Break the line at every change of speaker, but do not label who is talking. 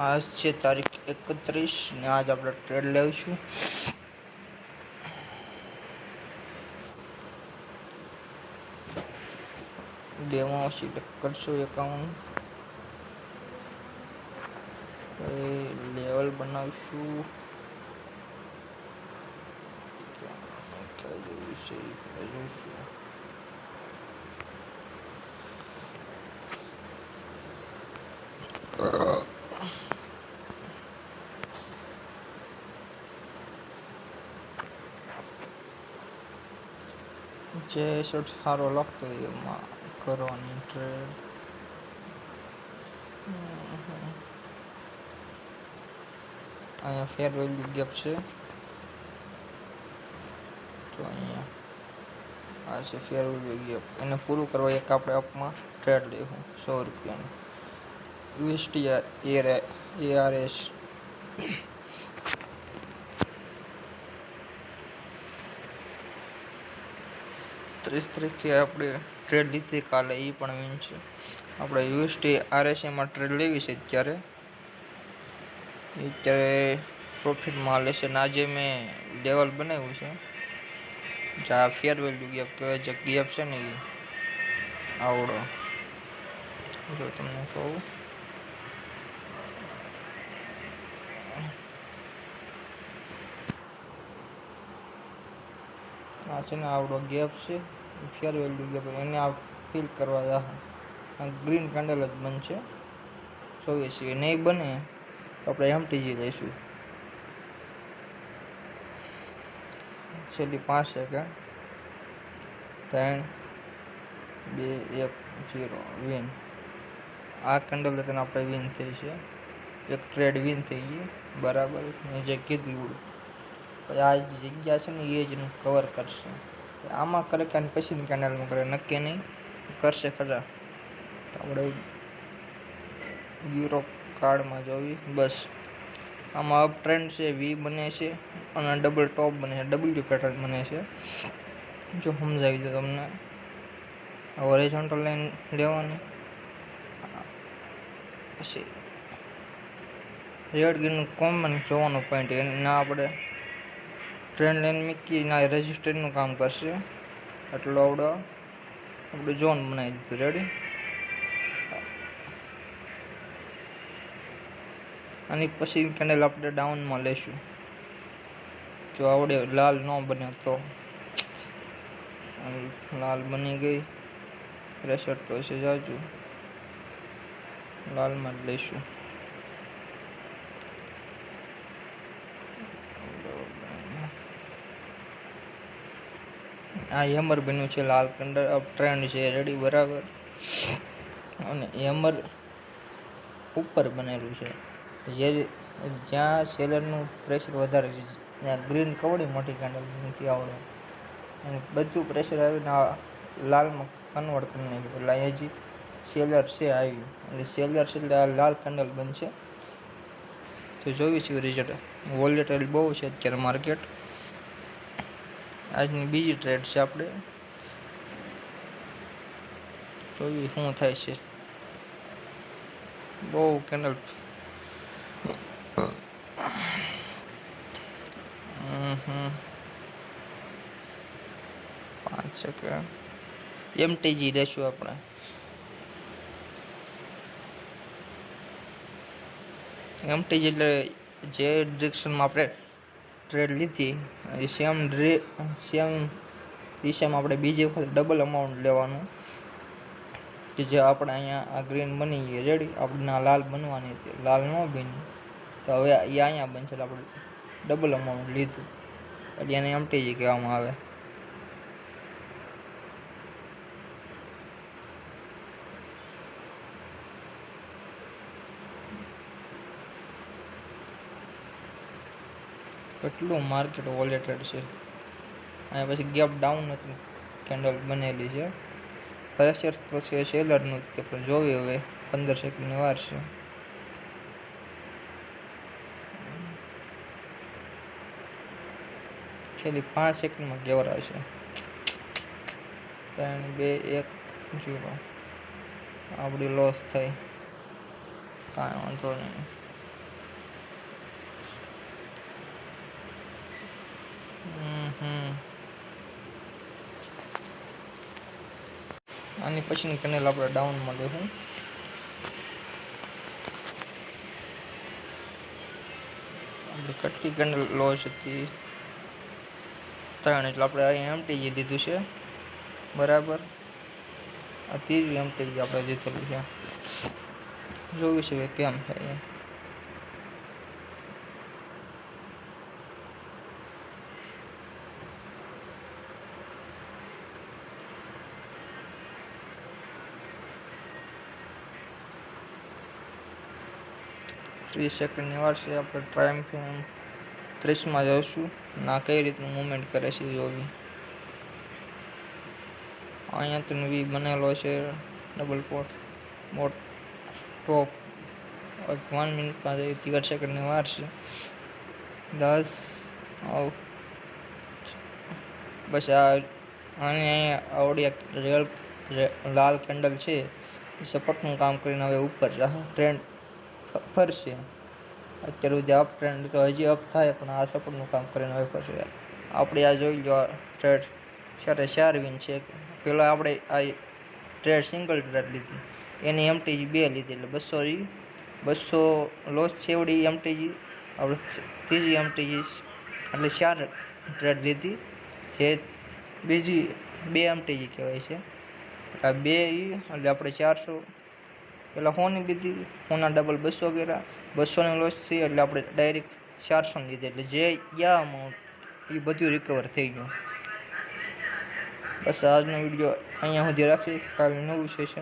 આજ છે તારીખ એકત્રીસ ને આજ આપણે ટ્રેડ લઈશું. ડેમો સિલેક્ટ કરશું એકાઉન્ટ લેવલ બનાવીશું. ક્યાં જેવું છે એ જોઈશું જે શર્ટ સારો લાગતો એમાં કરવાની ટ્રેડ અહીંયા ફેર વેલ્યુ ગેપ છે. તો અહીંયા આ છે ફેર વેલ્યુ ગેપ એને પૂરું કરવા એક આપણે અપમાં ટ્રેડ લેવું, સો રૂપિયાનું. યુએસટી એઆરએસ ત્રીસ તારીખે આપણે ટ્રેડ લીધી કાલે એ પણ વિન છે. આપણે યુએસટી આરએસએમાં ટ્રેડ લેવી છે અત્યારે. એ અત્યારે પ્રોફિટમાં લેશે ને આજે મેં લેવલ બનાવ્યું છે. જે આ ફેર વેલ્યુ ગેપ કહેવાય, જે ગેપ છે ને એ આવડો. જો તમને કહું. આ છે ને આવડો ગેપ છે. ફેર વેલ્યુ ગેપ એને આ ફિલ કરવા જા ગ્રીન કેન્ડલ જ બનશે. ચોવીસ નહીં બને, તો આપણે એમટીજી લઈશું. છેલ્લી પાંચ સેકન્ડ ત્રણ, બે, એક જીરો વિન આ કેન્ડલ તને આપણે વિન થઈ છે. એક ટ્રેડ વિન થઈ ગઈ. બરાબર. મેં જે કીધું આ જગ્યા છે ને એ જ કવર કરશે. આમાં કરે કે પછીની કેનાલમાં કરે, નક્કી નહીં. કરશે ખરા. આપણે યુરો કાર્ડમાં જોવી બસ. આમાં અપ ટ્રેન્ડ છે વી બને છે, અને ડબલ ટોપ બને છે ડબલ્યુ પેટર્ન બને છે. જો સમજાવી દો તમને. હોરિઝોન્ટલ લાઈન લેવાની. પછી રેડ ગ્રીનનું કોમન જોવાનું પોઈન્ટ એના આપણે ટ્રેન્ડ લાઈન મૂકીના રજિસ્ટરનું કામ કરશે. એટલો આવડો આપણું ઝોન બનાવી દીધું. રેડી અને પછી કેન્ડલ આપણે ડાઉનમાં લઈશું જો આવડે લાલ ન બન્યો તો. લાલ બની ગઈ. પ્રેશર તો છે જાજુ લાલમાં જ લઈશું. આ હેમર બન્યું છે, લાલ કંડર અપ ટ્રેન્ડ છે, રેડી, બરાબર. અને હેમર ઉપર બનેલું છે. જે જ્યાં સેલરનું પ્રેશર વધારે છે, ત્યાં ગ્રીન કવડી મોટી કેન્ડલ નથી આવડે. અને બધું પ્રેશર આવીને લાલમાં કન્વર્ટ કરી નાખ્યું એટલે અહીંયા જે સેલર છે આવ્યું અને સેલર છે એટલે આ લાલ કેન્ડલ બનશે. તો જોયું છે રિઝલ્ટ વોલેટાઇલ બહુ છે અત્યારે માર્કેટ આજની બીજી ટ્રેડ છે આપણે. જોઈએ શું થાય છે. બહુ કેન્ડલ પાંચ સેકન્ડ એમટીજી લેશું આપણે. એમટીજી એટલે જે ડિરેક્શનમાં આપણે ટ્રેડ લીધી. એ સેમ ડ્રે સેમ દિશામાં આપણે બીજી વખત ડબલ અમાઉન્ટ લેવાનું. કે જે આપણે અહીંયા આ ગ્રીન બની ગઈ રેડી આપણે લાલ બનવાની હતી. લાલ ન બની. તો હવે એ અહીંયા બનશે આપણે ડબલ અમાઉન્ટ લીધું. એટલે એને એમટીજી કહેવામાં આવે. કેટલું માર્કેટ વોલેટેડ છે. અને પછી ગેપ ડાઉન નથી. કેન્ડલ બનેલી છે. પ્રેશર છે સેલરનું તે, પણ જોવી હવે. પંદર સેકન્ડની વાર છે. છેલ્લી પાંચ સેકન્ડમાં ગેવરાશે ત્રણ, બે, એક, જીરો. આપણી લોસ થઈ. કાંઈ વાંધો નહીં. આની પછીની કેનેલ આપણે ડાઉનમાં લેવું આપણે કેટલી કેનેલ લોસ હતી ત્રણ એટલે આપણે અહીંયા એમટીજી દીધું છે. બરાબર. આ ત્રીજું એમટીજી આપણે દીધેલું છે. જોવી છે કેમ થાય ત્રીસ સેકન્ડની વાર છે, આપણે ટ્રાયમ્ફ ત્રીસમાં જઈશું. ના, કઈ રીતનું મુવમેન્ટ કરે છે જોવી. અહીંયા તો વી બનેલો છે ડબલ પોટ મોટ ટોપ વન મિનિટમાં જઈ ત્રીસ સેકન્ડની વાર છે. દસ બસ આ અહીંયા આવડી રેલ લાલ કેન્ડલ છે. સપોર્ટનું કામ કરીને હવે ઉપર ટ્રેન્ડ ફરશે. અત્યારે સુધી અપ ટ્રેન્ડ તો હજી અપ થાય, પણ આ સપોર્ટનું કામ કરીને હવે ફરશે. આપણે આ જોઈ લો ટ્રેડ ત્યારે ચાર વિન છે પહેલાં આપણે આ ટ્રેડ સિંગલ ટ્રેડ લીધી. એની એમટીજી બે લીધી, એટલે બસો બસો લોસ છે એવડી એમટીજી આપણે ત્રીજી એમટીજી એટલે ચાર ટ્રેડ લીધી. જે બીજી, બે એમટીજી કહેવાય છે. આ બે એટલે આપણે ચારસો પેલા સોની લીધી સોના ડબલ બસો કર્યા. બસોની લોસ થઈ એટલે આપણે ડાયરેક્ટ ચારસોની લીધી. એટલે જે ગયા અમાઉન્ટ એ બધું રિકવર થઈ ગયું. બસ આજનો વીડિયો અહીંયા સુધી રાખીએ. કાલે નવું સેશન